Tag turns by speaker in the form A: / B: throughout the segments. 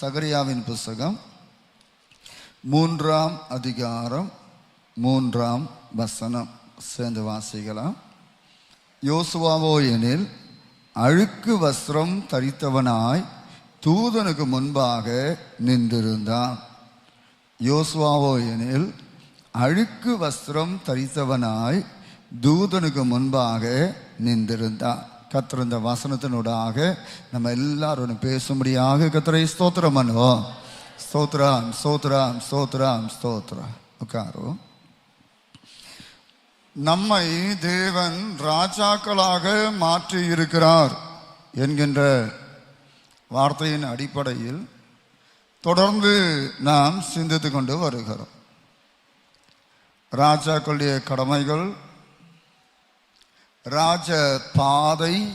A: சகரியாவின் புஸ்தகம் மூன்றாம் அதிகாரம் மூன்றாம் வசனம். சேர்ந்து வாசிக்கலாம். யோசுவாவோ எனில் அழுக்கு வஸ்திரம் தரித்தவனாய் தூதனுக்கு முன்பாக நின்றிருந்தான். யோசுவாவோ எனில் அழுக்கு வஸ்திரம் தரித்தவனாய் தூதனுக்கு முன்பாக நின்றிருந்தான். கத்திருந்த வசனத்தினூடாக நம்ம எல்லாரும் பேசும்படியாக கத்திரை ஸ்தோத்திரம் பண்ணுவோம். ஸ்தோத்ராம் ஸ்தோத்ராம் ஸ்தோத்ராம் ஸ்தோத்ரா உட்காரு. நம்மை தேவன் ராஜாக்களாக மாற்றி இருக்கிறார் என்கின்ற வார்த்தையின் அடிப்படையில் தொடர்ந்து நாம் சிந்தித்து கொண்டு வருகிறோம். ராஜாக்களுடைய கடமைகள் ராஜ பாதை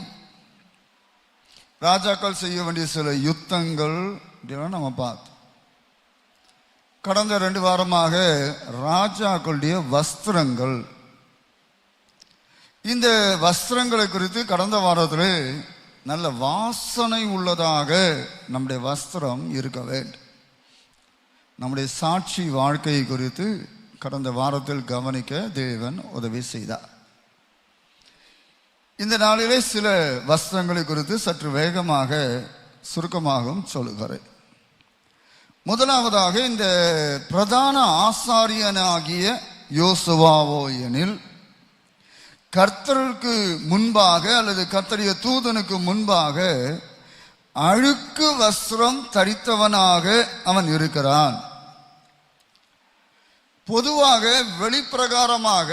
A: ராஜாக்கள் செய்ய வேண்டிய சில யுத்தங்கள் இப்படிலாம் நம்ம பார்த்தோம் கடந்த ரெண்டு வாரமாக ராஜாக்களுடைய வஸ்திரங்கள். இந்த வஸ்திரங்களை குறித்து கடந்த வாரத்தில் நல்ல வாசனை உள்ளதாக நம்முடைய வஸ்திரம் இருக்க வேண்டும். நம்முடைய சாட்சி வாழ்க்கை குறித்து கடந்த வாரத்தில் கவனிக்க தேவன் உதவி செய்தார். இந்த நாளிலே சில வஸ்திரங்களை குறித்து சற்று வேகமாக சுருக்கமாகவும் சொல்லுகிறேன். முதலாவதாக இந்த பிரதான ஆசாரியனாகிய யோசுவாவோ எனில் கர்த்தருக்கு முன்பாக அல்லது கர்த்தரிய தூதனுக்கு முன்பாக அழுக்கு வஸ்திரம் தரித்தவனாக அவன் இருக்கிறான். பொதுவாக வெளிப்பிரகாரமாக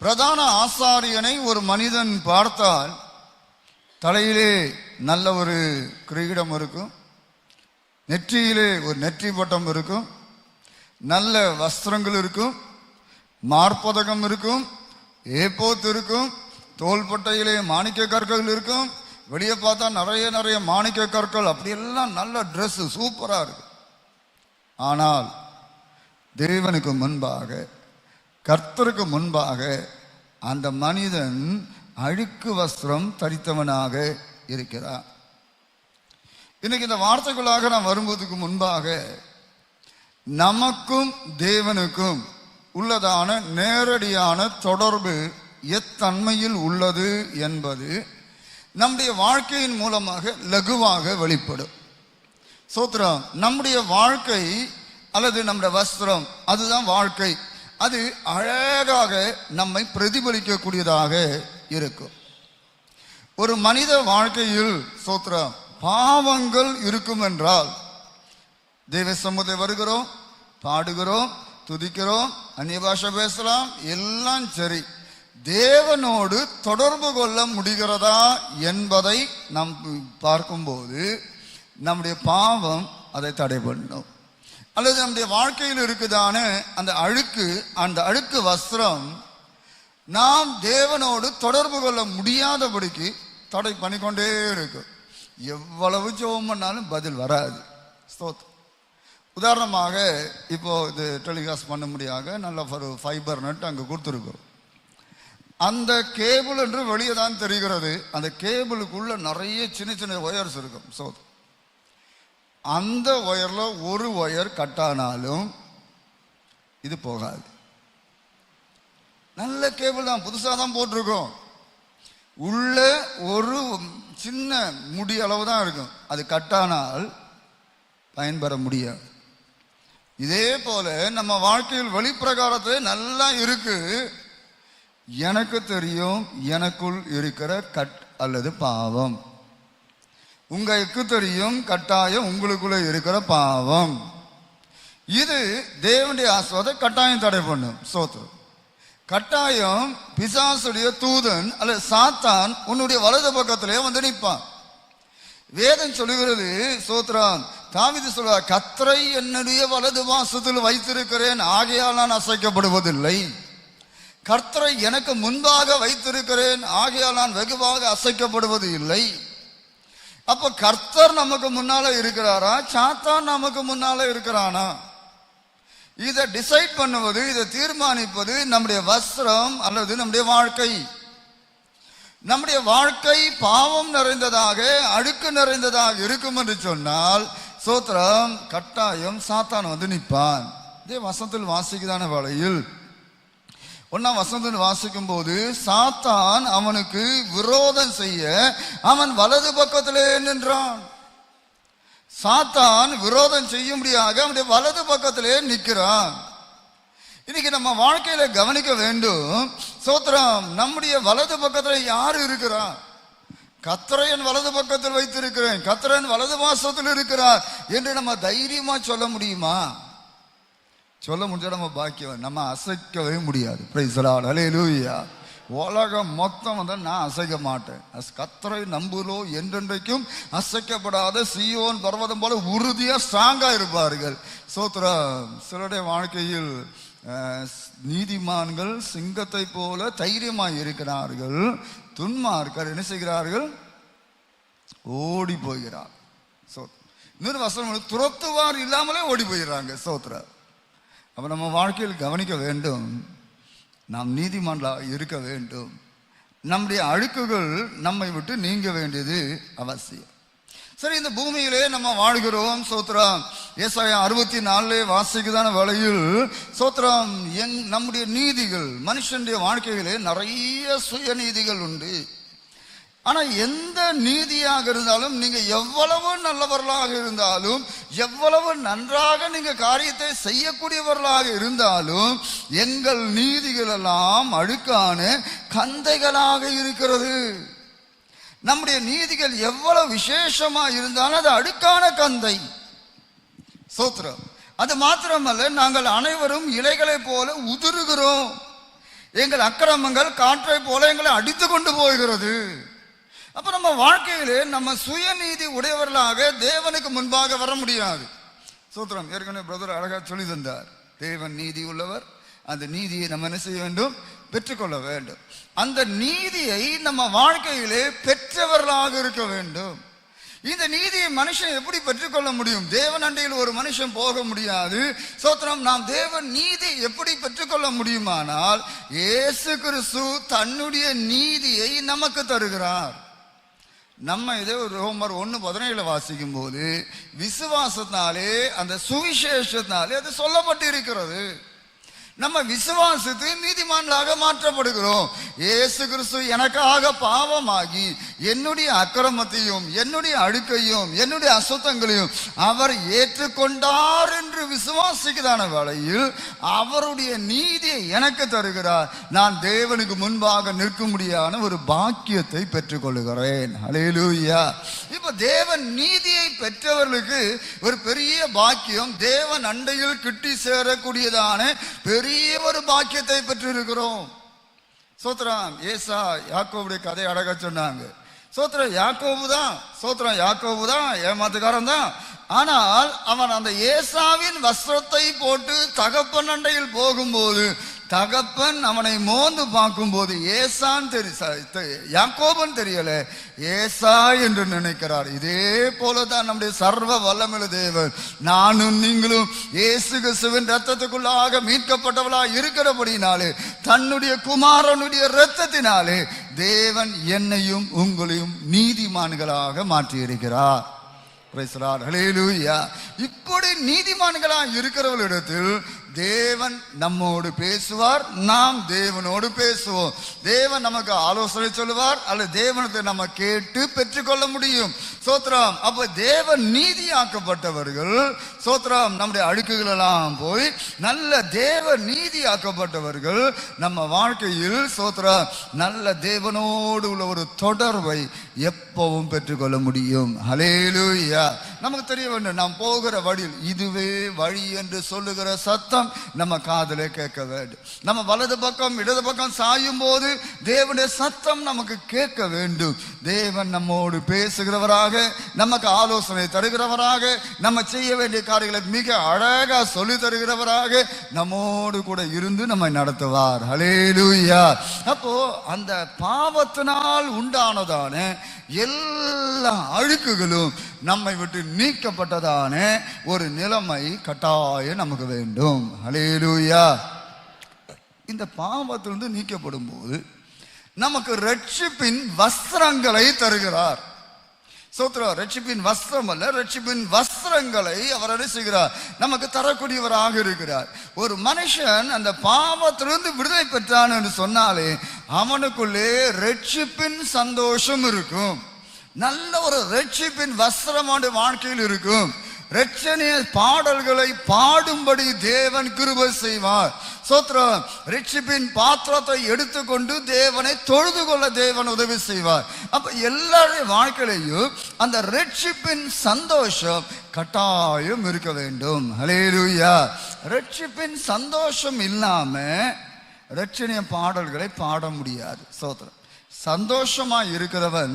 A: பிரதான ஆசாரியனை ஒரு மனிதன் பார்த்தால் தலையிலே நல்ல ஒரு கிரீடம் இருக்கும் நெற்றியிலே ஒரு நெற்றி பட்டம் இருக்கும் நல்ல வஸ்திரங்கள் இருக்கும் மார்பதகம் இருக்கும் ஏப்போத்து இருக்கும் தோள்பட்டையிலே மாணிக்க கற்கள் இருக்கும் வெளியே பார்த்தா நிறைய நிறைய மாணிக்க கற்கள் அப்படியெல்லாம் நல்ல ட்ரெஸ்ஸு சூப்பராக இருக்கும் ஆனால் தேவனுக்கு முன்பாக கர்த்தருக்கு முன்பாக அந்த மனிதன் அழுக்கு வஸ்திரம் தரித்தவனாக இருக்கிறார் இன்னைக்கு இந்த வார்த்தைகளாக நான் வரும்போதுக்கு முன்பாக நமக்கும் தேவனுக்கும் உள்ளதான நேரடியான தொடர்பு எத்தன்மையில் உள்ளது என்பது நம்முடைய வாழ்க்கையின் மூலமாக லகுவாக வெளிப்படும். சோத்ரம் நம்முடைய வாழ்க்கை அல்லது நம்முடைய வஸ்திரம் அதுதான் வாழ்க்கை. அது அழகாக நம்மை பிரதிபலிக்கக்கூடியதாக இருக்கும். ஒரு மனித வாழ்க்கையில் சோத்ரம் பாவங்கள் இருக்கும் என்றால் தெய்வ சமூகத்தை வருகிறோம் பாடுகிறோம் துதிக்கிறோம் அந்நிய பாஷை பேசலாம் எல்லாம் சரி. தேவனோடு தொடர்பு கொள்ள முடிகிறதா என்பதை நாம் பார்க்கும்போது நம்முடைய பாவம் அதை தடை பண்ணும் அல்லது நம்முடைய வாழ்க்கையில் இருக்குதான அந்த அழுக்கு அந்த அழுக்கு வஸ்திரம் நாம் தேவனோடு தொடர்பு கொள்ள முடியாதபடிக்கு தடை பண்ணிக்கொண்டே இருக்கும் எவ்வளவு ஜோம் பண்ணாலும் பதில் வராது. ஸ்தோத்திரம் உதாரணமாக இப்போ இது டெலிகாஸ்ட் பண்ண முடியாத நல்ல ஒரு ஃபைபர் நெட் அங்கே கொடுத்துருக்கோம். அந்த கேபிள் என்று வெளியே தான் தெரிகிறது. அந்த கேபிளுக்குள்ள நிறைய சின்ன சின்ன ஒயர்ஸ் இருக்கும். ஸோ அந்த ஒயரில் ஒரு ஒயர் கட்டானாலும் இது போகாது. நல்ல கேபிள் தான் புதுசாக தான் போட்டிருக்கோம். உள்ள ஒரு சின்ன முடி அளவு தான் இருக்கும். அது கட்டானால் பயன்பெற முடியாது. இதே போல நம்ம வாழ்க்கையில் வெளிப்பிரகாரத்தில் நல்லா இருக்கு. எனக்கு தெரியும் எனக்குள் இருக்கிற கட் அல்லது பாவம். உங்களுக்கு தெரியும் கட்டாயம் உங்களுக்குள்ள இருக்கிற பாவம். இது தேவனுடைய ஆசுவாதை கட்டாயம் தடை பண்ணும். சோத்திரம் கட்டாயம் பிசாசுடைய தூதன் அல்லது சாத்தான் உன்னுடைய வலது பக்கத்திலே வந்து நிற்பான். வேதம் சொல்லுகிறது சோத்ரான் தாவிது சொல்றார் கத்தரை என்னுடைய வலது வாசத்தில் வைத்திருக்கிறேன் ஆகையால் நான் அசைக்கப்படுவதில்லை. கர்த்தரை எனக்கு முன்பாக வைத்திருக்கிறேன் ஆகையால் நான் வெகுவாக அசைக்கப்படுவது இல்லை அப்ப கர்த்தர் நமக்கு முன்னால இருக்கிறாரா? சாத்தான் நமக்கு முன்னால இருக்கிறானா? இதை டிசைட் பண்ணுவது இதை தீர்மானிப்பது நம்முடைய வஸ்திரம் அல்லது நம்முடைய வாழ்க்கை. நம்முடைய வாழ்க்கை பாவம் நிறைந்ததாக அழுக்கு நிறைந்ததாக இருக்கும் என்று சொன்னால் சோத்திரம் கட்டாயம் சாத்தான் வந்து நிற்பான். இதே வசத்தில் வாசிக்குதான வேளையில் ஒன்னாம் வசந்தன் வாசிக்கும் போது சாத்தான் அவனுக்கு விரோதம் செய்ய அவன் வலது பக்கத்திலே நின்றான். சாத்தான் விரோதம் செய்யும்படியாக அவனுடைய வலது பக்கத்திலே நிற்கிறான். இன்னைக்கு நம்ம வாழ்க்கையில கவனிக்க வேண்டும் சோத்திரம் நம்முடைய வலது பக்கத்துல யார் இருக்கிறார்? கத்திரையன் வலது பக்கத்தில் வைத்திருக்கிறேன் கத்திரன் வலது மாசத்தில் இருக்கிறார் என்று நம்ம தைரியமா சொல்ல முடியுமா? சொல்ல முடிஞ்சா நம்ம பாக்கியம் நம்ம அசைக்கவே முடியாது. பிரைசலால் அலேலூயா உலகம் மொத்தம் வந்து நான் அசைக்க மாட்டேன். அஸ் கத்தரை நம்புலோ என்றென்றைக்கும் அசைக்கப்படாத சியோன் பர்வதம் போல உறுதியாக ஸ்ட்ராங்காக இருப்பார்கள். சோத்ரா சிலருடைய வாழ்க்கையில் நீதிமான்கள் சிங்கத்தை போல தைரியமாக இருக்கிறார்கள். துன்மார்க்கர் என்ன செய்கிறார்கள்? ஓடி போகிறார். சோ இன்னொரு வசனம் துரத்துவார் இல்லாமலே ஓடி போயிடுறாங்க சோத்ரா அப்போ நம்ம வாழ்க்கையில் கவனிக்க வேண்டும். நாம் நீதிமன்றம் இருக்க வேண்டும். நம்முடைய அழுக்குகள் நம்மை விட்டு நீங்க வேண்டியது அவசியம். சரி இந்த பூமியிலே நம்ம வாழ்கிறோம் சோத்ரம். ஏசாயா அறுபத்தி நாலுலே வாசிக்குதான வேளையில் சோத்ரம் எங் நம்முடைய நீதிகள் மனுஷனுடைய வாழ்க்கையிலே நிறைய சுயநீதிகள் உண்டு. ஆனால் எந்த நீதியாக இருந்தாலும் நீங்கள் எவ்வளவு நல்லவர்களாக இருந்தாலும் எவ்வளவு நன்றாக நீங்கள் காரியத்தை செய்யக்கூடியவர்களாக இருந்தாலும் எங்கள் நீதிகளெல்லாம் அழுக்கான கந்தைகளாக இருக்கிறது. நம்முடைய நீதிகள் எவ்வளவு விசேஷமாக இருந்தாலும் அது அழுக்கான கந்தை. சோத்ரம் அது மாத்திரமல்ல நாங்கள் அனைவரும் இலைகளைப் போல உதிருகிறோம். எங்கள் அக்கிரமங்கள் காற்றை போல எங்களை அடித்து கொண்டு போகிறது. அப்ப நம்ம வாழ்க்கையிலே நம்ம சுயநீதி உடையவர்களாக தேவனுக்கு முன்பாக வர முடியாது. சூத்திரம். ஏற்கனவே பிரதர் அழகா சொல்லி தந்தார். தேவன் நீதி உள்ளவர். அந்த நீதியை நம்ம என்ன செய்ய வேண்டும்? பெற்றுக்கொள்ள வேண்டும். அந்த நீதியை நம்ம வாழ்க்கையிலே பெற்றவர்களாக இருக்க வேண்டும். இந்த நீதியை மனுஷன் எப்படி பெற்றுக்கொள்ள முடியும்? தேவன் அண்டையில் ஒரு மனுஷன் போக முடியாது. சோத்திரம் நாம் தேவன் நீதி எப்படி பெற்றுக்கொள்ள முடியுமானால் இயேசு கிறிஸ்து தன்னுடைய நீதியை நமக்கு தருகிறார். நம்ம இதே ஒரு ரோமர் ஒன்று பதினேழு வாசிக்கும் போது விசுவாசத்தினாலே அந்த சுவிசேஷத்தினாலே அது சொல்லப்பட்டு இருக்கிறது நம்ம விசுவாசித்து நீதிமான்களாக மாற்றப்படுகிறோம். ஏசு கிறிஸ்து எனக்காக பாவமாகி என்னுடைய அக்கிரமத்தையும் என்னுடைய அழுக்கையும் என்னுடைய அசுத்தங்களையும் அவர் ஏற்றுக்கொண்டார் என்று விசுவாசிக்கதான வேளையில் அவருடைய நீதியை எனக்கு தருகிறார். நான் தேவனுக்கு முன்பாக நிற்கும்படியான ஒரு பாக்கியத்தை பெற்றுக்கொள்கிறேன் அலேலூயா இப்ப தேவன் நீதியை பெற்றவர்களுக்கு ஒரு பெரிய பாக்கியம் தேவன் அண்டையில் கிட்டி சேரக்கூடியதான பெரிய பெரிய ஒரு பாக்கியத்தை பெற்றிருக்கிறோம். சோத்ரம் ஏசா யாக்கோவுடைய கதை அழகா சொன்னாங்க. சோத்ரம் யாக்கோபு தான் சோத்ரம் யாக்கோபு தான் ஏமாத்துக்காரன் தான் ஆனால் அவன் அந்த ஏசாவின் வஸ்திரத்தை போட்டு தகப்பன் அண்டையில் போகும்போது தகப்பன் அவனை மோந்து பார்க்கும்போது ஏசான் தெரி யாக்கோபன் தெரியல. ஏசா என்று நினைக்கிறார். இதே போல தான் நம்முடைய சர்வ வல்லமிழ தேவன். நானும் நீங்களும் இயேசு கிறிஸ்துவின் ரத்தத்துக்குள்ளாக மீட்கப்பட்டவளா இருக்கிறபடினாலே தன்னுடைய குமாரனுடைய இரத்தத்தினாலே தேவன் என்னையும் உங்களையும் நீதிமான்களாக மாற்றியிருக்கிறார். இப்படி நீதிமான்களா இருக்கிறவர்களிடத்தில் தேவன் நம்மோடு பேசுவார் நாம் தேவனோடு பேசுவோம். தேவன் நமக்கு ஆலோசனை சொல்லுவார் அல்லது தேவனத்தை நம்ம கேட்டு பெற்றுக்கொள்ள முடியும். சோத்ராம் அப்ப தேவன் நீதியாக்கப்பட்டவர்கள் சோத்ராம் நம்முடைய அழுக்குகள் எல்லாம் போய் நல்ல தேவ நீதியாக்கப்பட்டவர்கள் நம்ம வாழ்க்கையில் சோத்ரா நல்ல தேவனோடு உள்ள ஒரு தொடர்பை எப்பவும் பெற்றுக்கொள்ள முடியும். ஹலேலூயா நமக்கு தெரிய வேண்டும் நாம் போகிற வழியில் இதுவே வழி என்று சொல்லுகிற சத்தம். நம்ம காதலே கேட்க வேண்டும் நம்ம வலது பக்கம் இடது பக்கம் சாயும் போது தேவனுடைய சத்தம் நமக்கு கேட்க வேண்டும். தேவன் நம்மோடு பேசுகிறவராக நமக்கு ஆலோசனை தருகிறவராக நம்ம செய்ய வேண்டிய காரியங்களை மிக அழகா சொல்லி தருகிறவராக நம்மோடு கூட இருந்து நம்மை நடத்துவார். ஹலேலூயா அப்போ அந்த பாவத்தினால் உண்டானதான எல்லா அழுக்குகளும் நம்மை விட்டு நீக்கப்பட்டதான ஒரு நிலைமை கட்டாயம் நமக்கு வேண்டும். அலேலூயா இந்த பாவத்திலிருந்து நீக்கப்படும் போது நமக்கு ரட்சிப்பின் வஸ்திரங்களை தருகிறார். சோத்ரா ரட்சிப்பின் வஸ்திரம் அல்ல ரட்சிப்பின் வஸ்திரங்களை அவர் என்ன செய்கிறார்? நமக்கு தரக்கூடியவராக இருக்கிறார். ஒரு மனுஷன் அந்த பாவத்திலிருந்து விடுதலை பெற்றான் என்று சொன்னாலே அவனுக்குள்ளே ரட்சிப்பின் சந்தோஷம் இருக்கும். நல்ல ஒரு ரட்சிப்பின் வஸ்திரமான வாழ்க்கையில் இருக்கும். ரட்சணிய பாடல்களை பாடும்படி தேவன் கிருபை செய்வார். சோத்ரம் ரிட்சிப்பின் பாத்திரத்தை எடுத்துக்கொண்டு தேவனை தொழுது கொள்ள தேவன் உதவி செய்வார். அப்ப எல்லாருடைய வாழ்க்கையிலையும் அந்த ரட்சிப்பின் சந்தோஷம் கட்டாயம் இருக்க வேண்டும். ஹலேலூயா ரட்சிப்பின் சந்தோஷம் இல்லாம ரட்சணிய பாடல்களை பாட முடியாது. சோத்ரம் சந்தோஷமா இருக்கிறவன்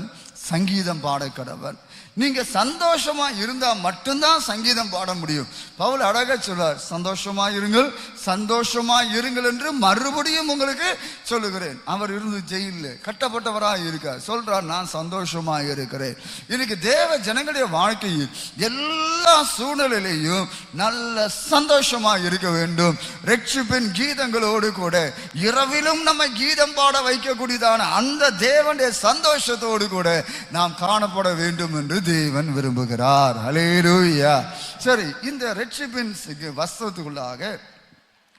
A: சங்கீதம் பாடக்கிறவன் நீங்கள் நீங்க சந்தோஷமா இருந்தா மட்டும்தான் சங்கீதம் பாட முடியும். பவுல் அழகா சொல்றார் சந்தோஷமா இருங்கள் சந்தோஷமா இருங்கள் என்று மறுபடியும் உங்களுக்கு சொல்லுகிறேன். அவர் இருந்து ஜெயிலில் கட்டப்பட்டவராக இருக்கார். சொல்றார் நான் சந்தோஷமா இருக்கிறேன். இன்னைக்கு தேவ ஜனங்களுடைய வாழ்க்கையில் எல்லா சூழ்நிலையிலையும் நல்ல சந்தோஷமா இருக்க வேண்டும். ரட்சிப்பின் கீதங்களோடு கூட இரவிலும் நம்ம கீதம் பாட வைக்கக்கூடியதான அந்த தேவனுடைய சந்தோஷத்தோடு கூட நாம் காணப்பட வேண்டும் என்று தேவன் விரும்புகிறார் ஹலேலூயா சரி இந்த ரட்சிப்பின் வஸ்திரத்துக்குள்ளாக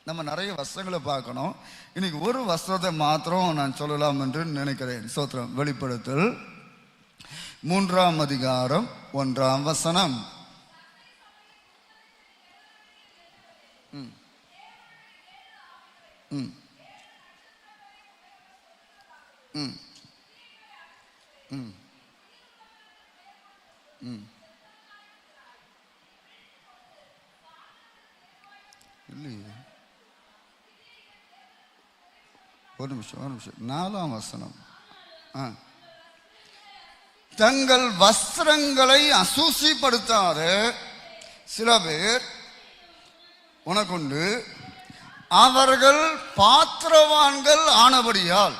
A: நம்ம நிறைய வஸ்திரங்களை பார்க்கணும் இன்னைக்கு ஒரு வஸ்திரத்தை மாத்திரம் நான் சொல்லலாம் என்று நினைக்கிறேன் சோத்திரம் வெளிப்படுத்தல் மூன்றாம் அதிகாரம் ஒன்றாம் வசனம் ம். ம். ம். ம். ம். இல்லையே. ஒரு நிமிஷம் ஒரு நிமிஷம். நாலாம் வசனம். ஆ. தங்கள் வஸ்திரங்களை அசூசிப்படுத்தாத சில பேர் உனக்குண்டு. அவர்கள் பாத்திரவான்கள் ஆனபடியால்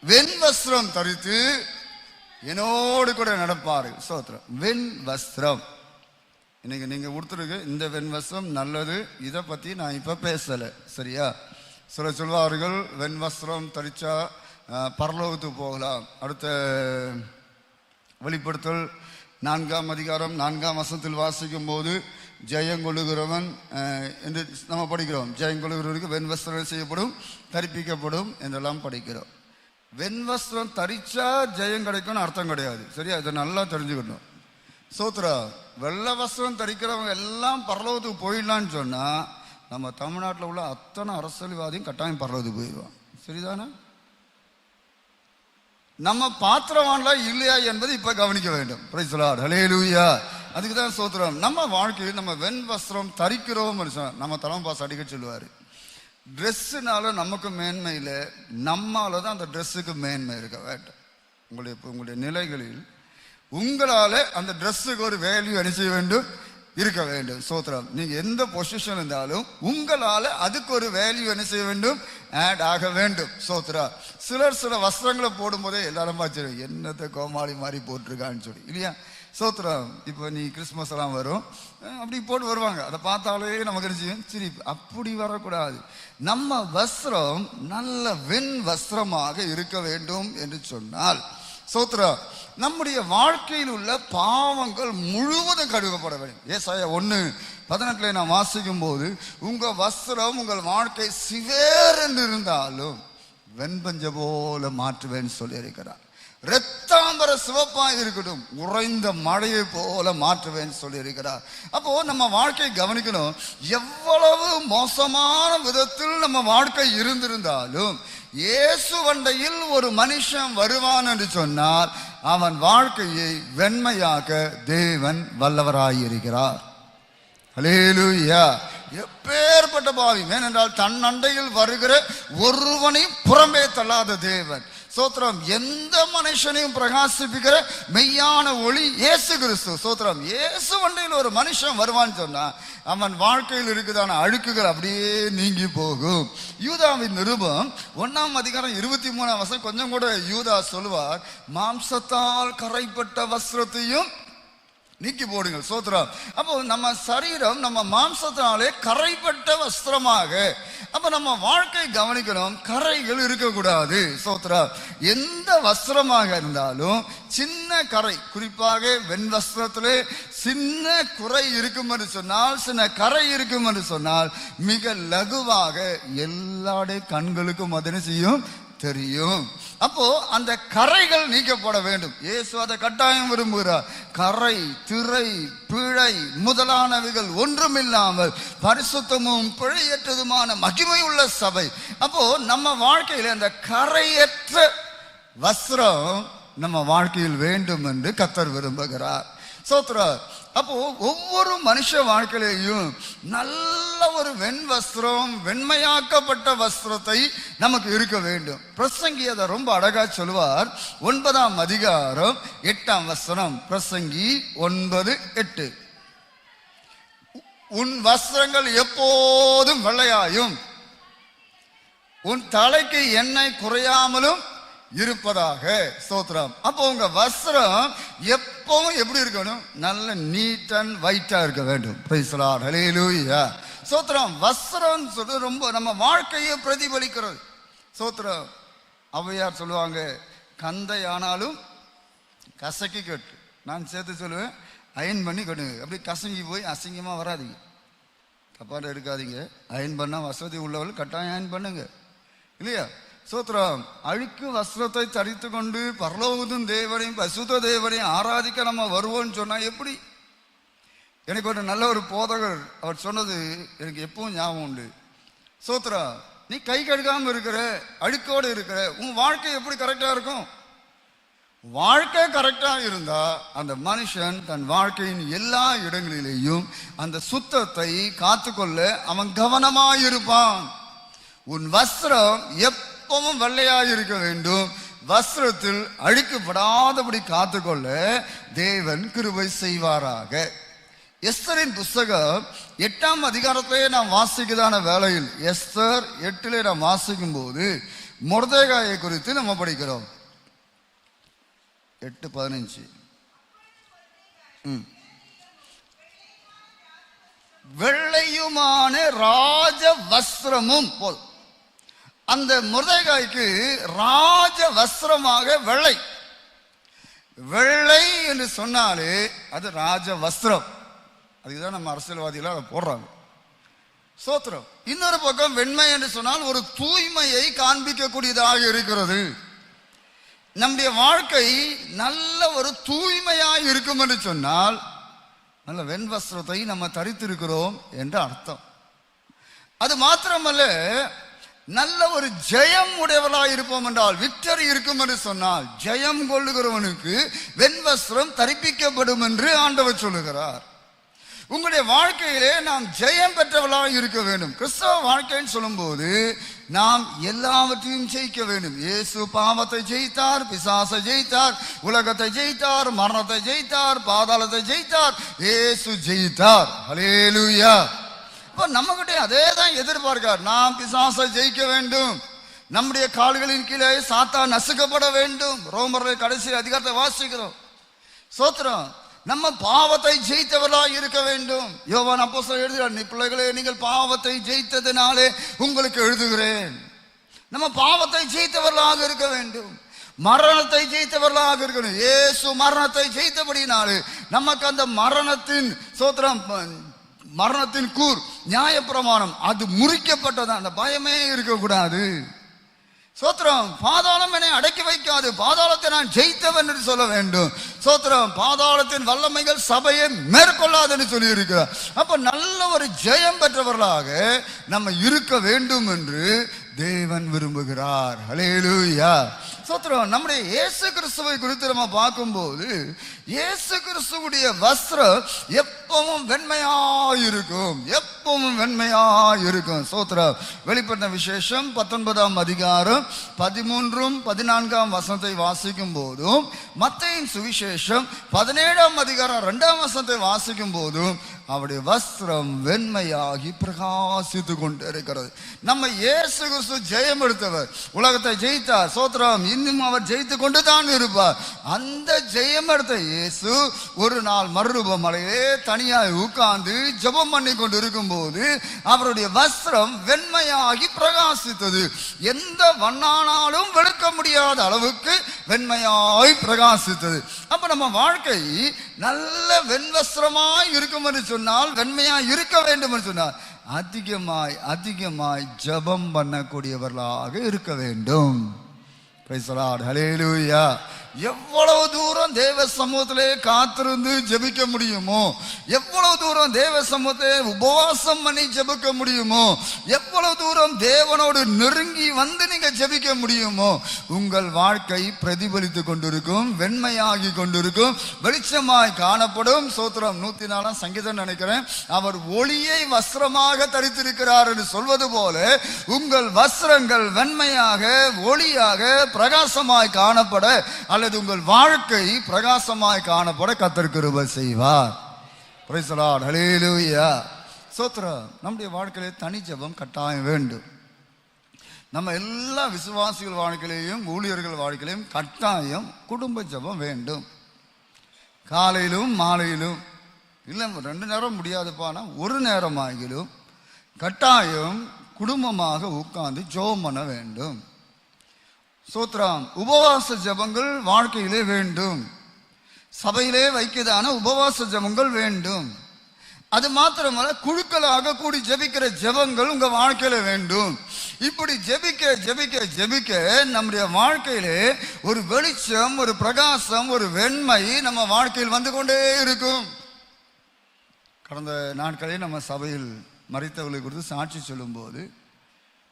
A: வெண் வஸ்திரம் தரித்து என்னோடு கூட நடப்பார். சோத்திரம். வெண் வஸ்திரம் இன்னைக்கு நீங்க கொடுத்துருக்கு இந்த வெண் வஸ்திரம் நல்லது. இதை பத்தி நான் இப்ப பேசல. சரியா? சில சொல்வார்கள் வெண் வஸ்திரம் தரிச்சா பரலோகத்துக்கு போகலாம். அடுத்த வெளிப்படுத்தல் நான்காம் அதிகாரம் நான்காம் வசத்தில் வாசிக்கும் போது ஜெயங்கொழுகிறவன் என்று நம்ம படிக்கிறோம். ஜெயங்கொள்ளுகிறவருக்கு வெண் வஸ்திரம் செய்யப்படும் தரிப்பிக்கப்படும் என்றெல்லாம் படிக்கிறோம். வெண்வஸ்திரம் தரிச்சா ஜெயம் கிடைக்கும்னு அர்த்தம் கிடையாது. சரியா? இதை நல்லா தெரிஞ்சுக்கணும். சோத்ரா வெள்ளை வஸ்திரம் தரிக்கிறவங்க எல்லாம் பரலோகத்துக்கு போயிடலான்னு சொன்னால் நம்ம தமிழ்நாட்டில் உள்ள அத்தனை அரசியல்வாதியும் கட்டாயம் பரலோகத்துக்கு போயிடுவான். சரிதானே? நம்ம பாத்திரவான்ல இல்லையா என்பது இப்போ கவனிக்க வேண்டும். பிரைஸ் லார்ட் அதுக்கு தான் சோத்திரம் நம்ம வாழ்க்கையில் நம்ம வெண் வஸ்திரம் தரிக்கிறோம் நம்ம தலைமை பாஸ் அடிக்க சொல்லுவாரு. ட்ரெஸ்ஸுனால நமக்கு மேன்மை இல்லை நம்மால தான் அந்த ட்ரெஸ்ஸுக்கு மேன்மை இருக்க வேண்டும். உங்களுடைய உங்களுடைய நிலைகளில் உங்களால் அந்த ட்ரெஸ்ஸுக்கு ஒரு வேல்யூ என்ன செய்ய வேண்டும்? இருக்க வேண்டும். சோத்ரம் நீங்கள் எந்த பொசிஷன் இருந்தாலும் உங்களால் அதுக்கு ஒரு வேல்யூ என்ன செய்ய வேண்டும்? ஆட் ஆக வேண்டும். சோத்ரா சிலர் சில வஸ்திரங்களை போடும்போதே எல்லாரும் பார்த்து என்னத்தை கோமாளி மாதிரி போட்டிருக்கான்னு சொல்லி. இல்லையா? சோத்ரம் இப்போ நீ கிறிஸ்மஸ் எல்லாம் வரும். அப்படி போட்டு வருவாங்க. அதை பார்த்தாலே நமக்கு என்ன சிரிப்பு சரி அப்படி வரக்கூடாது. நம்ம வஸ்திரம் நல்ல வெண் வஸ்திரமாக இருக்க வேண்டும் என்று சொன்னால் சோத்ரா நம்முடைய வாழ்க்கையில் உள்ள பாவங்கள் முழுவதும் கழுவப்பட வேண்டும். ஏசாயா ஒன்று பதினெட்டுல நான் வாசிக்கும் போது உங்கள் வஸ்திரம் உங்கள் வாழ்க்கை சிவேர் என்று இருந்தாலும் வெண்பஞ்ச போல மாற்றுவேன்னு சொல்லியிருக்கிறார். ரத்தாம்பர சிவப்பாக இருக்கட்டும். உறைந்த மழையை போல மாற்றுவேன்னு சொல்லியிருக்கிறார். அப்போ நம்ம வாழ்க்கையை கவனிக்கணும். எவ்வளவு மோசமான விதத்தில் நம்ம வாழ்க்கை இருந்திருந்தாலும் இயேசு வண்டையில் ஒரு மனுஷன் வருவான் என்று சொன்னால் அவன் வாழ்க்கையை வெண்மையாக்க தேவன் வல்லவராயிருக்கிறார். ஹalleluya. எப்பேற்பட்ட பாவி. ஏனென்றால் தன் அண்டையில் வருகிற ஒருவனை புறம்பே தள்ளாத தேவன். சோத்திரம் எந்த மனுஷனையும் பிரகாசிப்பிக்கிற மெய்யான ஒளி இயேசு கிறிஸ்து. சோத்திரம் இயேசு வண்டையில் ஒரு மனுஷன் வருவான்னு சொன்னா அவன் வாழ்க்கையில் இருக்குதான அழுக்குகள் அப்படியே நீங்கி போகும். யூதாவின் நிருபம் ஒன்னாம் அதிகாரம் இருபத்தி மூணாம் வருஷம் கொஞ்சம் கூட யூதா சொல்லுவார் மாம்சத்தால் கரைப்பட்ட வஸ்திரத்தையும் நீக்கி போடுங்கள் சோத்ரா அப்போ நம்ம சரீரம் நம்ம மாம்சத்தினாலே கரைப்பட்ட வஸ்திரமாக. அப்ப நம்ம வாழ்க்கை கவனிக்கணும் கரைகள் இருக்கக்கூடாது சோத்ரா எந்த வஸ்திரமாக இருந்தாலும் சின்ன கரை குறிப்பாக வெண் வஸ்திரத்திலே சின்ன குறை இருக்கும் என்று சொன்னால் சின்ன கரை இருக்கும் என்று சொன்னால் மிக லகுவாக எல்லாடைய கண்களுக்கும் அதனை செய்யும் தெரியும். அப்போ அந்த கரைகள் நீக்கப்பட வேண்டும். இயேசு அதை கட்டாயம் விரும்புகிறார். கரை திரை பிழை முதலானவைகள் ஒன்றுமில்லாமல் பரிசுத்தமும் பிழையற்றதுமான மகிமை உள்ள சபை. அப்போ நம்ம வாழ்க்கையில் அந்த கரையற்ற வஸ்திரம் நம்ம வாழ்க்கையில் வேண்டும் என்று கத்தர் விரும்புகிறார். சோத்ரா அப்போ ஒவ்வொரு மனுஷ வாழ்க்கையிலையும் நல்ல ஒரு வெண் வஸ்திரம் வெண்மையாக்கப்பட்ட வஸ்திரத்தை நமக்கு இருக்க வேண்டும். பிரசங்கி அதை ரொம்ப அழகா சொல்லுவார். ஒன்பதாம் அதிகாரம் எட்டாம் வஸ்திரம் பிரசங்கி ஒன்பது எட்டு. உன் வஸ்திரங்கள் எப்போதும் வெள்ளையாயும் உன் தலைக்கு எண்ணெய் குறையாமலும் இருப்பதாக ஸ்தோத்திரம். அப்போ உங்க வஸ்திரம் எப்பவும் எப்படி இருக்கணும்? நல்ல நீட் அண்ட் ஒயிட்டா இருக்க வேண்டும். பிரைஸ்லார் ஹalleluya ஸ்தோத்திரம் வஸ்திரம் சொல்றது ரொம்ப நம்ம வாழ்க்கையை பிரதிபலிக்கிறது. சோத்திரம் ஔவையார் சொல்லுவாங்க கந்தை ஆனாலும் கசக்கி கட்டு. நான் சேர்த்து சொல்லுவேன் அயன் பண்ணி கட்டுங்க அப்படி கசங்கி போய் அசிங்கமா வராதிங்க. தப்பாட்ட இருக்காதீங்க அயன் பண்ணால் வசதி உள்ளவர்கள் கட்டாயம் அயன் பண்ணுங்க. இல்லையா? சோத்ரம் அழுக்கு வஸ்திரத்தை தரித்து கொண்டு பரலோகதும் தேவனையும் பசுத்த தேவனையும் ஆராதிக்க நம்ம வருவோம்னு சொன்னால் எப்படி? எனக்கு ஒரு நல்ல ஒரு போதகர் அவர் சொன்னது எனக்கு எப்பவும் ஞாபகம் உண்டு. சோத்ரா நீ கை கழுகாமல் இருக்கிற அழுக்கோடு இருக்கிற உன் வாழ்க்கை எப்படி கரெக்டாக இருக்கும்? வாழ்க்கை கரெக்டாக இருந்தால் அந்த மனுஷன் தன் வாழ்க்கையின் எல்லா இடங்களிலேயும் அந்த சுத்தத்தை காத்துக்கொள்ள அவன் கவனமாக இருப்பான் உன் வஸ்திரம் எப்பவும் வெள்ளையாக இருக்க வேண்டும். வஸ்திரத்தில் அழிக்கப்படாதபடி காத்துக்கொள்ள தேவன் கிருபை செய்வாராக. எஸ்தரின் புஸ்தகம் எட்டாம் அதிகாரத்திலே நாம் வாசிக்கதான வேலையில் எஸ்தர் எட்டிலே நாம் வாசிக்கும் போது முரதேகாயை குறித்து நம்ம படிக்கிறோம். எட்டு பதினஞ்சு. ம். வெள்ளையுமான ராஜ வஸ்திரமும் போதும் அந்த முருதைகாய்க்கு ராஜ வஸ்திரமாக வெள்ளை. வெள்ளை என்று சொன்னாலே அது ராஜ வஸ்திரம் அதுக்குதான் நம்ம அரசியல்வாதிகள் அதை போடுறாங்க. சோத்திரம். இன்னொரு பக்கம் வெண்மை என்று சொன்னால் ஒரு தூய்மையை காண்பிக்கக்கூடியதாக இருக்கிறது. நம்முடைய வாழ்க்கை நல்ல ஒரு தூய்மையாக இருக்கும் என்று சொன்னால் நல்ல வெண் வஸ்திரத்தை நம்ம தரித்திருக்கிறோம் என்று அர்த்தம். அது மாத்திரமல்ல நல்ல ஒரு ஜெயம் உடையவளாக இருப்போம் என்றால் விக்டரி இருக்கும் என்று சொன்னால் ஜெயம் கொள்ளுகிறவனுக்கு வெண்வஸ்திரம் தரிப்பிக்கப்படும் என்று ஆண்டவர் சொல்லுகிறார். உங்களுடைய வாழ்க்கையிலே நாம் ஜெயம் பெற்றவர்களாக இருக்க வேண்டும். கிறிஸ்தவ வாழ்க்கைன்னு சொல்லும்போது நாம் எல்லாவற்றையும் ஜெயிக்க வேண்டும். இயேசு பாவத்தை ஜெயித்தார் பிசாசை ஜெயித்தார் உலகத்தை ஜெயித்தார் மரணத்தை ஜெயித்தார் பாதாளத்தை ஜெயித்தார் இயேசு ஜெயித்தார். ஹலேலுயா அப்போ நம்ம கிட்ட அதே தான் எதிர்பார்க்கார் நாம் பிசாசை ஜெயிக்க வேண்டும். நம்முடைய கால்களின் கீழே சாத்தா நசுக்கப்பட வேண்டும். ரோமர்கள் கடைசி அதிகாரத்தை வாசிக்கிறோம். சோத்திரம் நம்ம பாவத்தை ஜெயித்தவர்களாக இருக்க வேண்டும். யோவான் அப்போ எழுதுகிறார் நீ பிள்ளைகளே நீங்கள் பாவத்தை ஜெயித்ததினாலே உங்களுக்கு எழுதுகிறேன். நம்ம பாவத்தை ஜெயித்தவர்களாக இருக்க வேண்டும். மரணத்தை ஜெயித்தவர்களாக இருக்கணும். ஏசு மரணத்தை ஜெயித்தபடினாலே நமக்கு அந்த மரணத்தின் சோத்திரம் மரணத்தின் கூர் நியாயப்பிரமாணம் அது முறிக்கப்பட்டது. அந்த பயமே இருக்கக்கூடாது. சோத்திரம் பாதாளம் என்னை அடக்கி வைக்காது. பாதாளத்தை நான் ஜெயித்தவன் என்று சொல்ல வேண்டும். சோத்திரம் பாதாளத்தின் வல்லமைகள் சபையை மேற்கொள்ளாது என்று சொல்லி இருக்கிறார் அப்ப நல்ல ஒரு ஜெயம் பெற்றவர்களாக நம்ம இருக்க வேண்டும் என்று தேவன் விரும்புகிறார். ஹலேலூயா சோத்திரம் நம்முடைய இயேசு கிறிஸ்துவை குறித்து நம்ம பார்க்கும்போது இயேசு கிறிஸ்துவுடைய வஸ்திரம் எப்ப எப்பவும் வெண்மையா இருக்கும் எப்பவும் வெண்மையா இருக்கும் சோத்ரா வெளிப்பட்ட விசேஷம் பத்தொன்பதாம் அதிகாரம் பதிமூன்றும் பதினான்காம் வசனத்தை வாசிக்கும் போதும் மத்தையின் சுவிசேஷம் பதினேழாம் அதிகாரம் ரெண்டாம் வசனத்தை வாசிக்கும் போதும் அவருடைய வஸ்திரம் வெண்மையாகி பிரகாசித்து கொண்டு இருக்கிறது நம்ம இயேசு கிறிஸ்து ஜெயம் எடுத்தவர் உலகத்தை ஜெயித்தார். சோத்ரம் இன்னும் அவர் ஜெயித்து கொண்டு தான் இருப்பார். அந்த ஜெயம் எடுத்த இயேசு ஒரு நாள் மறுரூப மலையிலே தனியாய் உட்கார்ந்து ஜெபம் பண்ணி கொண்டு இருக்கும்போது அவருடைய வஸ்திரம் வெண்மையாகி பிரகாசித்தது. எந்த வண்ணானாலும் வெளுக்க முடியாத அளவுக்கு வெண்மையாய் பிரகாசித்தது. அப்ப நம்ம வாழ்க்கை நல்ல வெண்வஸ்திரமாய் இருக்கும் என்று சொன்னால் வெண்மையாய் இருக்க வேண்டும் என்று சொன்னால் அதிகமாய் அதிகமாய் ஜெபம் பண்ணக்கூடியவர்களாக இருக்க வேண்டும். Praise the எவ்வளவு தூரம் தேவ சமூகத்திலே காத்திருந்து ஜெபிக்க முடியுமோ எவ்வளவு தூரம் தேவ சமூகத்தை உபவாசம் பண்ணி ஜெபிக்க முடியுமோ எவ்வளவு தூரம் தேவனோடு நெருங்கி வந்து நீங்க ஜெபிக்க முடியுமோ உங்கள் வாழ்க்கை பிரதிபலித்து கொண்டிருக்கும் வெண்மையாகி கொண்டிருக்கும் வெளிச்சமாய் காணப்படும். சோத்திரம் நூத்தி நாலாம் சங்கீதம் நினைக்கிறேன். அவர் ஒளியை வஸ்திரமாக தரித்திருக்கிறார் என்று சொல்வது போல உங்கள் வஸ்திரங்கள் வெண்மையாக ஒளியாக பிரகாசமாய் காணப்பட அல்லது உங்கள் வாழ்க்கை பிரகாசமாய் காணப்பட கத்தர் கிருபை செய்வார். Praise the Lord. நம்முடைய வாழ்க்கையிலே தனி ஜெபம் கட்டாயம் வேண்டும். நம்ம எல்லா விசுவாசிகள் வாழ்க்கையிலையும் ஊழியர்கள் வாழ்க்கையிலையும் கட்டாயம் குடும்ப ஜெபம் வேண்டும். காலையிலும் மாலையிலும் இல்லை ரெண்டு நேரம் முடியாதுப்பானா ஒரு நேரம் ஆகிலும் கட்டாயம் குடும்பமாக உட்கார்ந்து ஜோம் பண்ண வேண்டும். சோத்ராம் உபவாச ஜெபங்கள் வாழ்க்கையிலே வேண்டும். சபையிலே வைக்கதான உபவாச ஜெபங்கள் வேண்டும். அது மாத்திரமல்ல குழுக்களாக கூடி ஜெபிக்கிற ஜெபங்கள் உங்க வாழ்க்கையில வேண்டும். இப்படி ஜெபிக்க ஜெபிக்க ஜெபிக்க நம்முடைய வாழ்க்கையிலே ஒரு வெளிச்சம் ஒரு பிரகாசம் ஒரு வெண்மை நம்ம வாழ்க்கையில் வந்து கொண்டே இருக்கும். கடந்த நாட்களில் நம்ம சபையில் மறைத்தவர்களை குறித்து சாட்சி சொல்லும்போது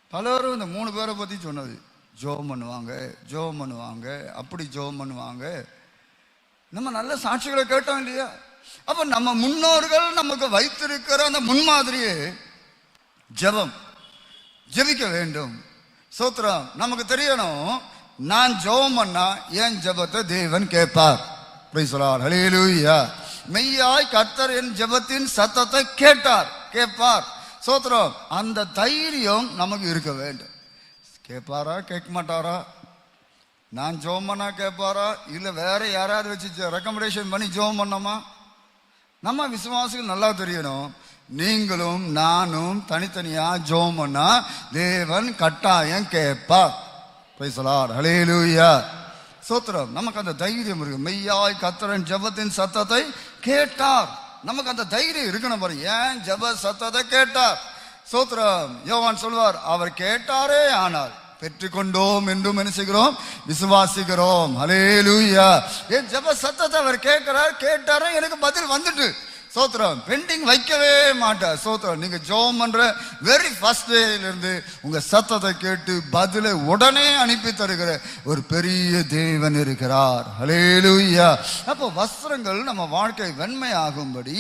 A: பலரும் இந்த மூணு பேரை பற்றி சொன்னது. ஜோம் பண்ணுவாங்க ஜோம் பண்ணுவாங்க அப்படி ஜோம் பண்ணுவாங்க. நம்ம நல்ல சாட்சிகளை கேட்டோம் இல்லையா? அப்ப நம்ம முன்னோர்கள் நமக்கு வைத்திருக்கிற அந்த முன்மாதிரியே ஜெபம். ஜெபிக்க வேண்டும். சோத்ரம் நமக்கு தெரியணும் நான் ஜெபம் பண்ணா என் ஜெபத்தை தேவன் கேட்பார். அப்படி the Lord. மெய்யாய் கர்த்தர் என் ஜெபத்தின் சத்தத்தை கேட்டார் கேட்பார். சோத்ரம் அந்த தைரியம் நமக்கு இருக்க வேண்டும். கேட்பாரா கேட்க மாட்டாரா நான் ஜோம் பண்ணா கேட்பாரா? இல்லை வேற யாராவது வச்சு ரெக்கமெண்டேஷன் பண்ணி ஜோம் பண்ணோமா நம்ம விசுவாசிகள் நல்லா தெரியணும். நீங்களும் நானும் தனித்தனியா ஜோம் பண்ணா தேவன் கட்டாயம் கேட்பா பேசலார் ஹலேலூயா சோத்திரம் நமக்கு அந்த தைரியம் இருக்கு. மெய்யாய் கத்தரன் ஜபத்தின் சத்தத்தை கேட்டார். நமக்கு அந்த தைரியம் இருக்கணும் பாரு ஏன் ஜப சத்தத்தை கேட்டார்? சோத்திரம். யோவான் சொல்வார் அவர் கேட்டாரே ஆனால் பெற்றுக்கொண்டோம் என்றும் என்ன செய்கிறோம் விசுவாசிக்கிறோம். ஹலேலூயா என் ஜெப சத்தத்தை அவர் கேட்கிறார் கேட்டாரா எனக்கு பதில் வந்துட்டு. சோத்திரம் பெண்டிங் வைக்கவே மாட்டார். சோத்திரம் நீங்க ஜோம் பண்ற வெரி ஃபர்ஸ்ட் இருந்து உங்க சத்தத்தை கேட்டு பதிலை உடனே அனுப்பி தருகிற ஒரு பெரிய தேவன் இருக்கிறார். ஹலேலூயா அப்போ வஸ்திரங்கள் நம்ம வாழ்க்கை வெண்மையாகும்படி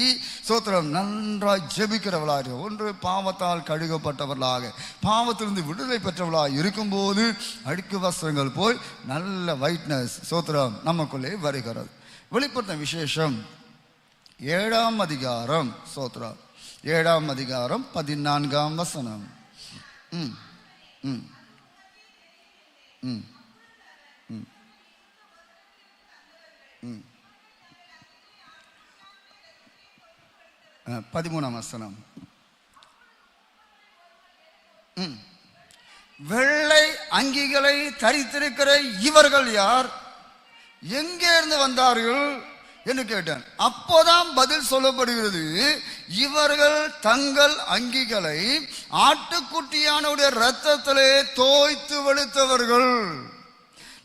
A: சோத்திரம் நன்றாய் ஜெபிக்கிறவளாக ஒன்று பாவத்தால் கழுகப்பட்டவர்களாக பாவத்திலிருந்து விடுதலை பெற்றவளாக இருக்கும்போது அடுக்கு வஸ்திரங்கள் போய் நல்ல ஒயிட்னஸ் சோத்திரம் நமக்குள்ளே வருகிறது. வெளிப்படுத்த விசேஷம். ஏழாம் அதிகாரம் சோத்ரா. ஏழாம் அதிகாரம் பதினான்காம் வசனம். ம் ம் ம் ம் ம். பதிமூணாம் வசனம். ம். வெள்ளை அங்கிகளை தரித்திருக்கிற இவர்கள் யார்? எங்கே இருந்து வந்தார்கள்? என்று கேட்டான். அப்போதான் பதில் சொல்லப்படுகிறது இவர்கள் தங்கள் அங்கிகளை ஆட்டுக்குட்டியானுடைய ரத்தத்திலே தோய்த்து வெளுத்தவர்கள்.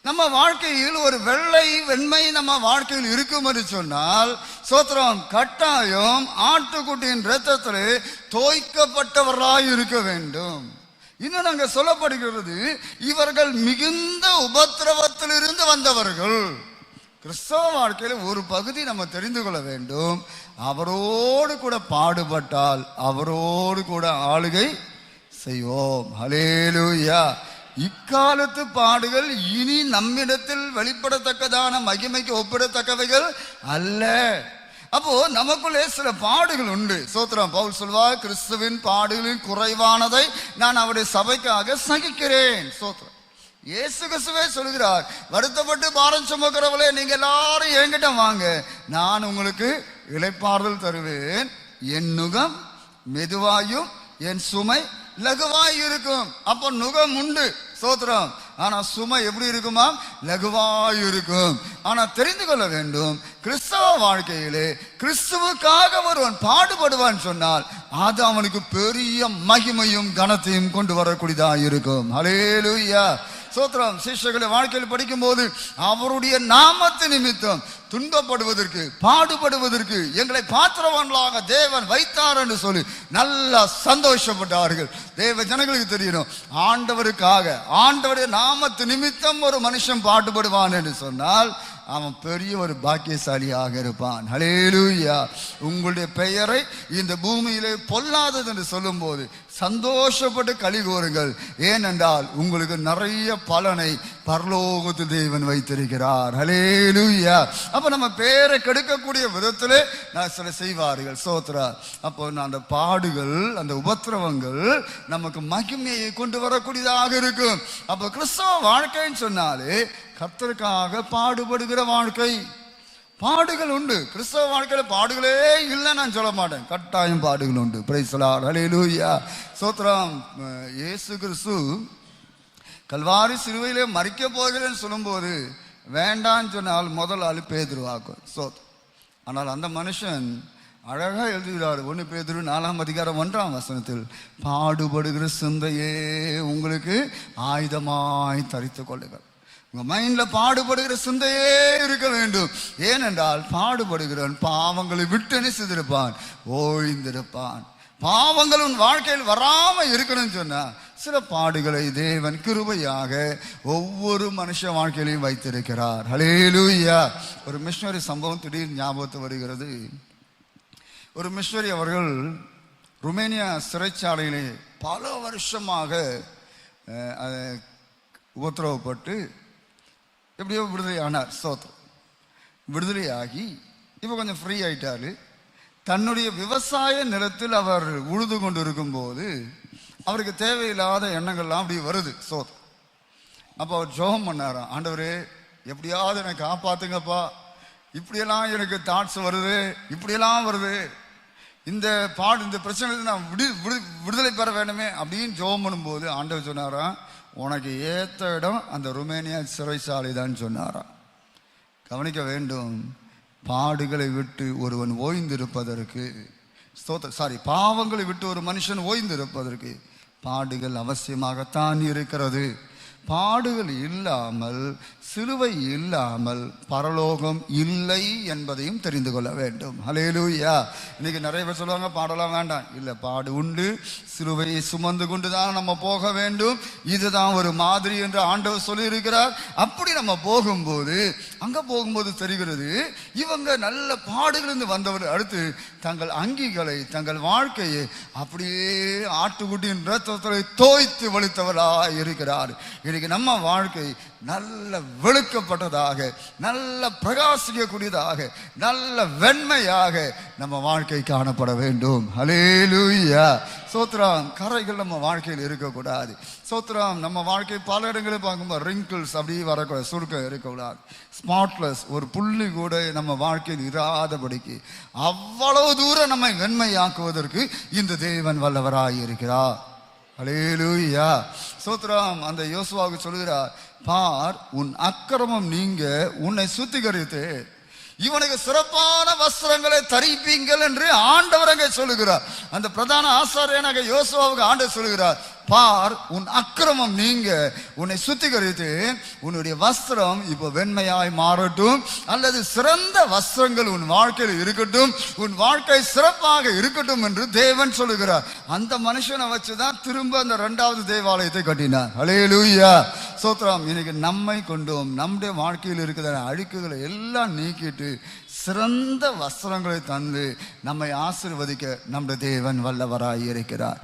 A: நம்ம வாழ்க்கையில் ஒரு வெள்ளை வெண்மை நம்ம வாழ்க்கையில் இருக்கும் என்று சொன்னால் சோத்திரம் கட்டாயம் ஆட்டுக்குட்டியின் ரத்தத்திலே தோய்க்கப்பட்டவர்களாய் இருக்க வேண்டும். இன்னும் அங்க சொல்லப்படுகிறது இவர்கள் மிகுந்த உபத்திரவத்திலிருந்து வந்தவர்கள். கிறிஸ்தவ வாழ்க்கையில் ஒரு பகுதி நம்ம தெரிந்து கொள்ள வேண்டும். அவரோடு கூட பாடுபட்டால் அவரோடு கூட ஆளுகை செய்வோம். ஹலேலூயா இக்காலத்து பாடுகள் இனி நம்மிடத்தில் வெளிப்படத்தக்கதான மகிமைக்கு ஒப்பிடத்தக்கவைகள் அல்ல. அப்போ நமக்குள்ளே சில பாடுகள் உண்டு. சோத்திரம் பவுல் சொல்வார் கிறிஸ்துவின் பாடுகளின் குறைவானதை நான் அவருடைய சபைக்காக சகிக்கிறேன். சோத்திரம். இயேசு கிறிஸ்துவே சொல்கிறார் வருத்தப்பட்டு பாரம் சுமக்கிறவளே நீங்க எல்லாரும் என்கிட்ட வாங்க. நான் உங்களுக்கு இழைப்பாறுதல் தருவேன். என் நுகம் மெதுவாயும் என் சுமை லகுவாய் இருக்கும். அப்போ நுகம் உண்டு சோத்திரம். ஆனா சுமை எப்படி இருக்குமா? லகுவாய் இருக்கும். ஆனா தெரிந்து கொள்ள வேண்டும் கிறிஸ்தவ வாழ்க்கையிலே கிறிஸ்துவுக்காக ஒருவன் பாடுபடுவான் சொன்னால் அது அவனுக்கு பெரிய மகிமையும் கனத்தையும் கொண்டு வரக்கூடியதா இருக்கும். ஹலேலூயா சோத்ரம் சிஷ்யர்களை வாழ்க்கையில் படிக்கும்போது அவருடைய நாமத்து நிமித்தம் துன்பப்படுவதற்கு பாடுபடுவதற்கு எங்களை பாத்திரவான்களாக தேவன் வைத்தார் என்று சொல்லி நல்லா சந்தோஷப்பட்டார்கள். தேவ ஜனங்களுக்கு தெரியணும் ஆண்டவருக்காக ஆண்டவருடைய நாமத்து நிமித்தம் ஒரு மனுஷன் பாடுபடுவான் என்று சொன்னால் அவன் பெரிய ஒரு பாக்கியசாலியாக இருப்பான். ஹலேலூயா உங்களுடைய பெயரை இந்த பூமியிலே பொல்லாதது என்று சொல்லும்போது சந்தோஷப்பட்டு களி கூறுங்கள் ஏனென்றால் உங்களுக்கு நிறைய பலனை பரலோகத்து தேவன் வைத்திருக்கிறார். ஹலேலூயா அப்ப நம்ம பேரை கெடுக்கக்கூடிய விதத்திலே நான் சில செய்வார்கள். சோத்ரா அப்போ நான் அந்த பாடுகள் அந்த உபத்திரவங்கள் நமக்கு மகிமையை கொண்டு வரக்கூடியதாக இருக்கும். அப்போ கிறிஸ்தவ வாழ்க்கைன்னு சொன்னாலே கர்த்தருக்காக பாடுபடுகிற வாழ்க்கை. பாடுகள் உண்டு. கிறிஸ்தவ வாழ்க்கையில் பாடுகளே இல்லை நான் சொல்ல மாட்டேன். கட்டாயம் பாடுகள் உண்டு. பிரைசலார் ஹalleluya சோத்ரம் இயேசு கிறிஸ்து கல்வாரி சிலுவையிலே மறிக்க போகிறேன்னு சொல்லும்போது வேண்டான்னு சொன்னால் முதல் ஆள் பேதுருவாக்கும் சோத் ஆனால் அந்த மனுஷன் அழகாக எழுதுகிறார். ஒன்று பேதுரு நாலாம் அதிகாரம் ஒன்றாம் வசனத்தில் பாடுபடுகிற சிந்தையே உங்களுக்கு ஆயுதமாய் தரித்து கொள்ளுங்கள். உங்க மைண்ட்ல பாடுபடுகிற சிந்தையே இருக்க வேண்டும். ஏனென்றால் பாடுபடுகிறவன் பாவங்களை விட்டு நினைச்சிருப்பான் ஓய்ந்திருப்பான். பாவங்கள் உன் வாழ்க்கையில் வராம இருக்கணும்னு சொன்னா சில பாடுகளை தேவன் கிருபையாக ஒவ்வொரு மனுஷ வாழ்க்கையிலையும் வைத்திருக்கிறார். ஹலேலூயா ஒரு மிஷினரி சம்பவம் திடீர் ஞாபகத்து வருகிறது. ஒரு மிஷினரி அவர்கள் ருமேனியா சிறைச்சாலையிலே பல வருஷமாக உபத்திரவப்பட்டு எப்படியோ விடுதலை ஆனார் ஸ்தோத்திரம் விடுதலையாகி இப்போ கொஞ்சம் ஃப்ரீ ஆயிட்டாரு. தன்னுடைய விவசாய நிலத்தில் அவர் உழுது கொண்டு இருக்கும்போது அவருக்கு தேவையில்லாத எண்ணங்கள்லாம் அப்படி வருது சோத் அப்போ அவர் ஜோகம் பண்ணாராம் ஆண்டவரே எப்படியாவது என்னை காப்பாத்துங்கப்பா. இப்படியெல்லாம் எனக்கு தாட்ஸ் வருது இப்படியெல்லாம் வருது. இந்த பாடு இந்த பிரச்சனை நான் விடு விடு விடுதலை பெற வேணுமே அப்படின்னு ஜோகம் பண்ணும்போது ஆண்டவர் சொன்னாராம் உனக்கு ஏற்ற இடம் அந்த ருமேனியா சிறைசாலை தான் சொன்னாராம். கவனிக்க வேண்டும். பாடுகளை விட்டு ஒருவன் ஓய்ந்திருப்பதற்கு ஸ்தோத்த சாரி பாவங்களை விட்டு ஒரு மனுஷன் ஓய்ந்திருப்பதற்கு பாடுகள் அவசியமாகத்தான் இருக்கிறது. பாடுகள் இல்லாமல் சிலுவை இல்லாமல் பரலோகம் இல்லை என்பதையும் தெரிந்து கொள்ள வேண்டும். ஹலேலூயா இன்னைக்கு நிறைய பேர் சொல்லுவாங்க பாடலாம் வேண்டாம். இல்லை பாடு உண்டு. சிலுவையை சுமந்து கொண்டு தான் நம்ம போக வேண்டும். இதுதான் ஒரு மாதிரி என்று ஆண்டவர் சொல்லியிருக்கிறார். அப்படி நம்ம போகும்போது அங்கே போகும்போது தெரிகிறது இவங்க நல்ல பாடுகளிலிருந்து வந்தவர் அடுத்து தங்கள் அங்கிகளை தங்கள் வாழ்க்கையை அப்படியே ஆட்டுக்குட்டியின் ரத்தத்தை தோய்த்து வலித்தவராக இருக்கிறார் இன்றைக்கு நம்ம வாழ்க்கை நல்ல வெளுக்கப்பட்டதாக நல்ல பிரகாசிக்கக்கூடியதாக நல்ல வெண்மையாக நம்ம வாழ்க்கை காணப்பட வேண்டும். ஹலேலூயா சோத்ராம் கரைகள் நம்ம வாழ்க்கையில் இருக்கக்கூடாது. சோத்ராம் நம்ம வாழ்க்கை பல இடங்களில் பார்க்கும்போது ரிங்கிள்ஸ் அப்படியே வரக்கூடாது சுருக்கம் இருக்கக்கூடாது. ஸ்மார்ட்லெஸ் ஒரு புள்ளி கூட நம்ம வாழ்க்கையில் இராதபடிக்கு அவ்வளவு தூரம் நம்மை வெண்மையாக்குவதற்கு இந்த தேவன் வல்லவராக இருக்கிறார் அலேலூயா சோத்ராம் அந்த யோசுவாவுக்கு சொல்கிறார் பார் உன் அக்கிரமம் நீங்க உன்னை சுத்திகரித்து இவனுக்கு சிறப்பான வஸ்திரங்களை தரிப்பீங்கள் என்று ஆண்டவர் அங்கே சொல்லுகிறார். அந்த பிரதான ஆசாரியனாக யோசுவாவுக்கு ஆண்டு சொல்லுகிறார் பார் உன் அக்கிரமம் நீங்க. உன்னை சுத்திகரித்து உன்னுடைய வஸ்திரம் இப்போ வெண்மையாய் மாறட்டும். அல்லது சிறந்த வஸ்திரங்கள் உன் வாழ்க்கையில் இருக்கட்டும். உன் வாழ்க்கை சிறப்பாக இருக்கட்டும் என்று தேவன் சொல்லுகிறார். அந்த மனுஷனை வச்சுதான் திரும்ப அந்த இரண்டாவது தேவாலயத்தை கட்டினார். அலேலூயா சோத்ராம் இன்னைக்கு நம்மை கொண்டோம் நம்முடைய வாழ்க்கையில் இருக்கிற அழுக்குகளை எல்லாம் நீக்கிட்டு சிறந்த வஸ்திரங்களை தந்து நம்மை ஆசிர்வதிக்க நம்முடைய தேவன் வல்லவராய் இருக்கிறார்.